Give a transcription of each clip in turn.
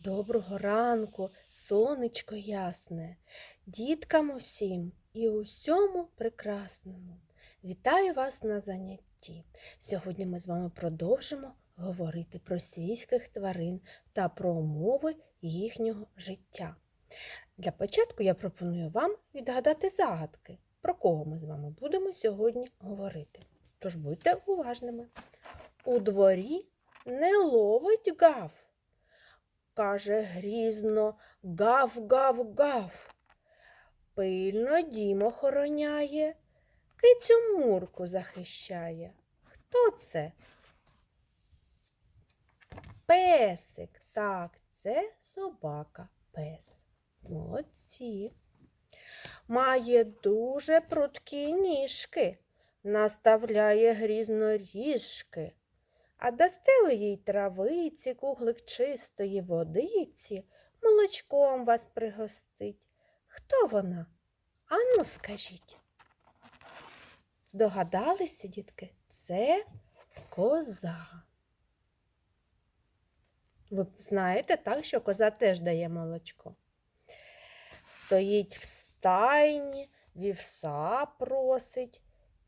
Доброго ранку, сонечко ясне, діткам усім і усьому прекрасному. Вітаю вас на занятті. Сьогодні ми з вами продовжимо говорити про свійських тварин та про умови їхнього життя. Для початку я пропоную вам відгадати загадки, про кого ми з вами будемо сьогодні говорити. Тож будьте уважними. У дворі не ловить гав каже грізно гав, гав, гав. Пильно дім охороняє, кицю мурку захищає. Хто це? Песик. Так, це собака пес. Молодці. Має дуже прудкі ніжки, наставляє грізно ріжки. А дасте ви їй травиці, куглик чистої водиці, молочком вас пригостить. Хто вона? Ану, скажіть. Здогадалися, дітки, це коза. Ви знаєте так, що коза теж дає молочко. Стоїть в стайні, вівса просить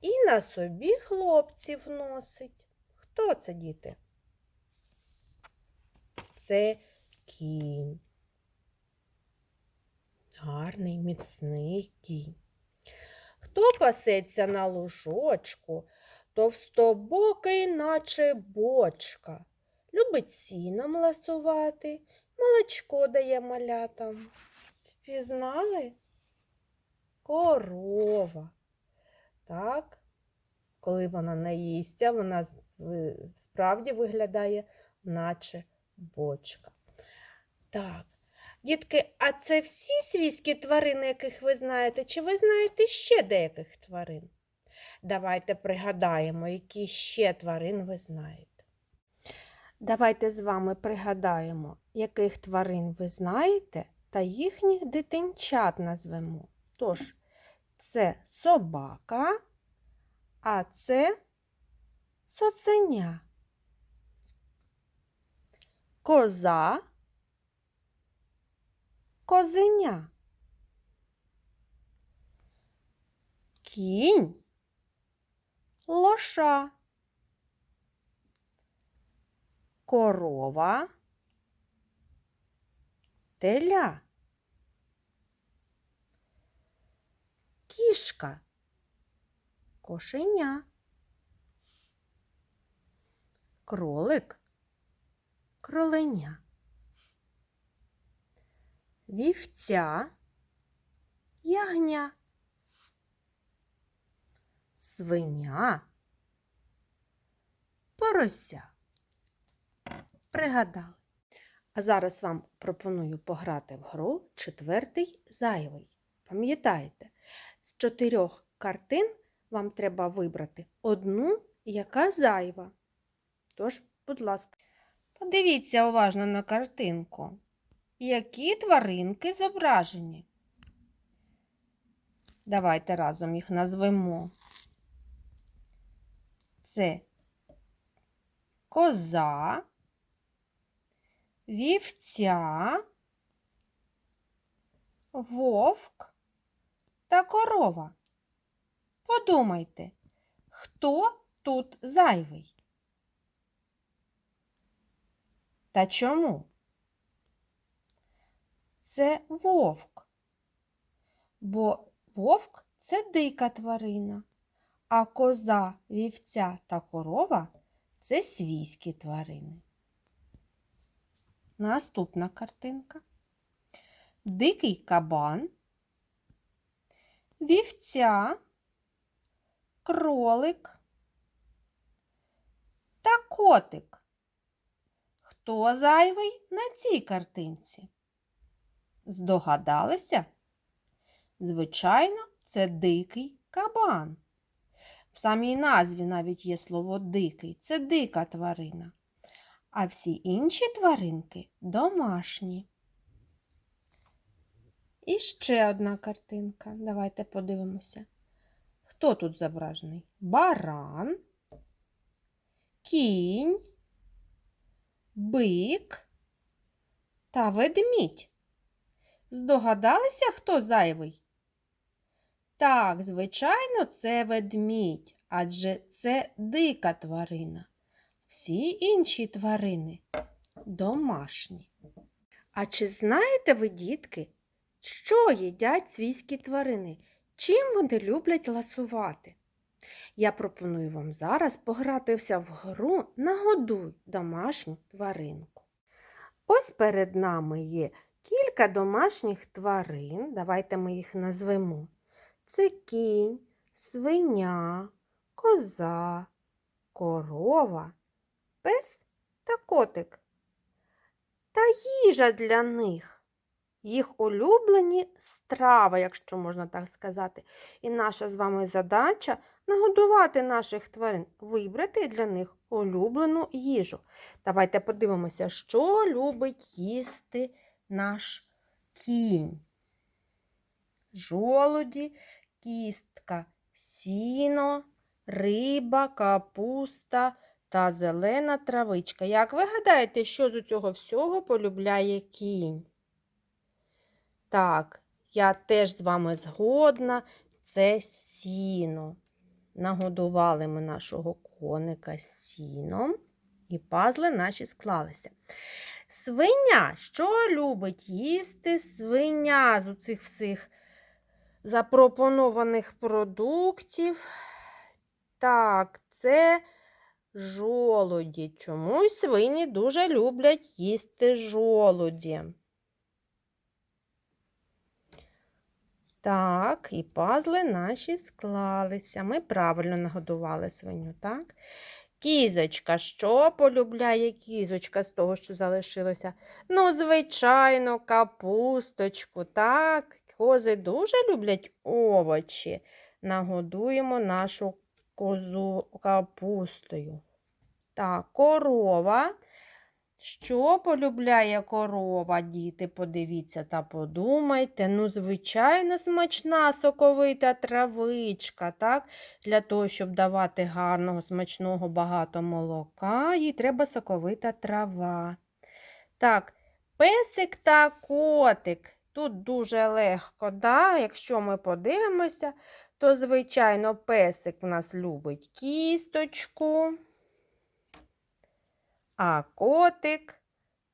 і на собі хлопців носить. Хто це, діти? Це кінь. Гарний, міцний кінь. Хто пасеться на лужочку, товстобокий, наче бочка. Любить сіном ласувати, молочко дає малятам. Впізнали? Корова. Так, коли вона наїсться, вона справді виглядає, наче бочка. Так, дітки, а це всі свійські тварини, яких ви знаєте, чи ви знаєте ще деяких тварин? Давайте пригадаємо, які ще тварин ви знаєте. Давайте з вами пригадаємо, яких тварин ви знаєте, та їхніх дитинчат назвемо. Тож, це собака, а це цуценя, коза, козеня, кінь, лоша, корова, теля. Кішка, кошеня кролик, кроленя, вівця, ягня, свиня, порося. Пригадали. А зараз вам пропоную пограти в гру четвертий зайвий. Пам'ятаєте, з чотирьох картин вам треба вибрати одну, яка зайва. Тож, будь ласка, подивіться уважно на картинку. Які тваринки зображені? Давайте разом їх назвемо. Це коза, вівця, вовк та корова. Подумайте, хто тут зайвий? Та чому? Це вовк, бо вовк це дика тварина, а коза, вівця та корова це свійські тварини. Наступна картинка. Дикий кабан, вівця, кролик та котик. Хто зайвий на цій картинці? Здогадалися? Звичайно, це дикий кабан. В самій назві навіть є слово дикий це дика тварина. А всі інші тваринки домашні. І ще одна картинка. Давайте подивимося. Хто тут зображений? Баран, кінь бик та ведмідь. Здогадалися, хто зайвий? Так, звичайно, це ведмідь, адже це дика тварина. Всі інші тварини домашні. А чи знаєте ви, дітки, що їдять свійські тварини? Чим вони люблять ласувати? Я пропоную вам зараз погратися в гру Нагодуй домашню тваринку. Ось перед нами є кілька домашніх тварин. Давайте ми їх назвемо. Це кінь, свиня, коза, корова, пес та котик. Та їжа для них. Їх улюблені страви, якщо можна так сказати. І наша з вами задача нагодувати наших тварин, вибрати для них улюблену їжу. Давайте подивимося, що любить їсти наш кінь. Жолуді, кістка, сіно, риба, капуста та зелена травичка. Як ви гадаєте, що з цього всього полюбляє кінь? Так, я теж з вами згодна, це сіно. Нагодували ми нашого коника сіном, і пазли наші склалися. Свиня, що любить їсти свиня з цих всіх запропонованих продуктів? Так, це жолуді. Чомусь свині дуже люблять їсти жолуді. Так, і пазли наші склалися. Ми правильно нагодували свиню, так? Кізочка, що полюбляє кізочка з того, що залишилося? Ну, звичайно, капусточку, так. Кози дуже люблять овочі. Нагодуємо нашу козу капустою. Так, корова. Що полюбляє корова, діти? Подивіться та подумайте. Ну, звичайно, смачна соковита травичка, так? Для того, щоб давати гарного, смачного, багато молока, їй треба соковита трава. Так, песик та котик. Тут дуже легко, да? якщо ми подивимося, то, звичайно, песик в нас любить кісточку а котик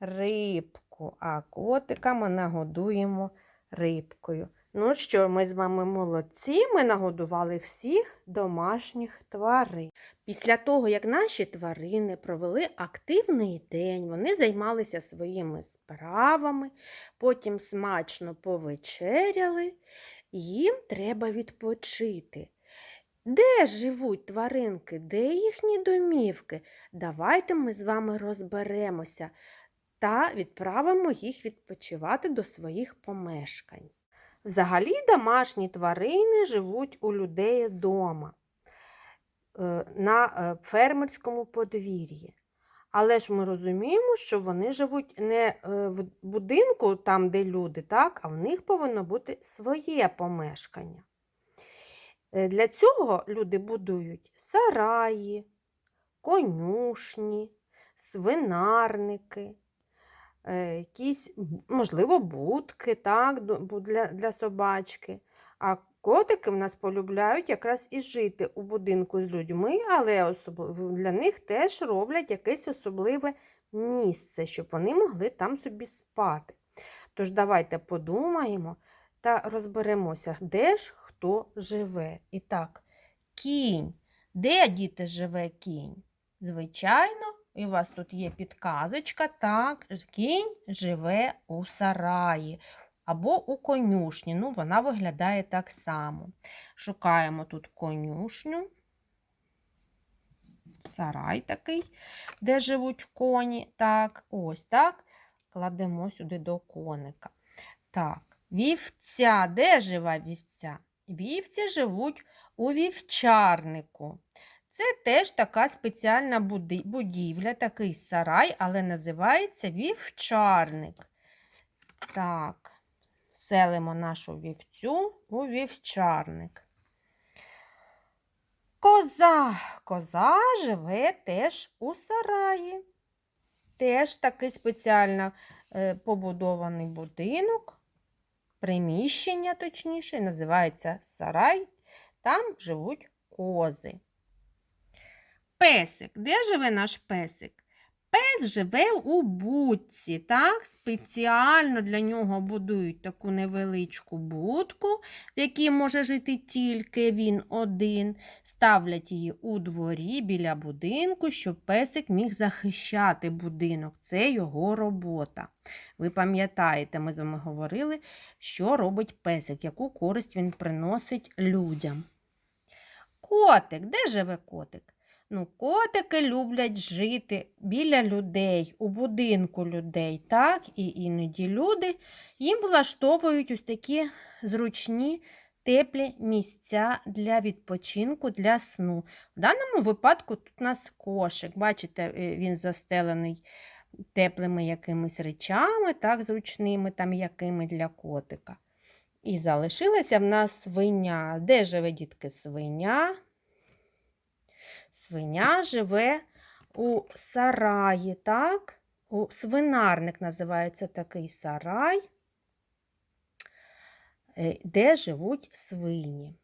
рибку. А котика ми нагодуємо рибкою. Ну що, ми з вами молодці, ми нагодували всіх домашніх тварин. Після того, як наші тварини провели активний день, вони займалися своїми справами, потім смачно повечеряли, їм треба відпочити. Де живуть тваринки, де їхні домівки? Давайте ми з вами розберемося та відправимо їх відпочивати до своїх помешкань. Взагалі домашні тварини живуть у людей вдома е, на е, фермерському подвір'ї. Але ж ми розуміємо, що вони живуть не е, в будинку, там, де люди, так, а в них повинно бути своє помешкання. Е, Для цього люди будують сараї, конюшні, свинарники, е, якісь, можливо, будки так, для, для собачки. А котики в нас полюбляють якраз і жити у будинку з людьми, але для них теж роблять якесь особливе місце, щоб вони могли там собі спати. Тож давайте подумаємо та розберемося, де ж хто живе. І так, кінь. Де діти живе кінь? Звичайно, і у вас тут є підказочка. Так, кінь живе у сараї або у конюшні. Ну, вона виглядає так само. Шукаємо тут конюшню. Сарай такий, де живуть коні. Так, ось так. Кладемо сюди до коника. Так, вівця. Де живе вівця? Вівці живуть у вівчарнику. Це теж така спеціальна будівля, такий сарай, але називається вівчарник. Так, селимо нашу вівцю у вівчарник. Коза. Коза живе теж у сараї. Теж таки спеціальна е, побудований будинок, приміщення, точніше, називається сарай. Там живуть кози. Песик. Де живе наш песик? Пес живе у будці, так? Спеціально для нього будують таку невеличку будку, в якій може жити тільки він один. Ставлять її у дворі біля будинку, щоб песик міг захищати будинок. Це його робота. Ви пам'ятаєте, ми з вами говорили, що робить песик, яку користь він приносить людям. Котик, де живе котик? Ну, котики люблять жити біля людей, у будинку людей, так? І іноді люди їм влаштовують ось такі зручні, теплі місця для відпочинку, для сну. В даному випадку тут у нас кошик. Бачите, е, він застелений теплими якимись речами, так, зручними там якими для котика. І залишилася в нас свиня. Де живе дітки свиня? Свиня живе у сараї, так? У свинарник називається такий сарай, е, де живуть свині.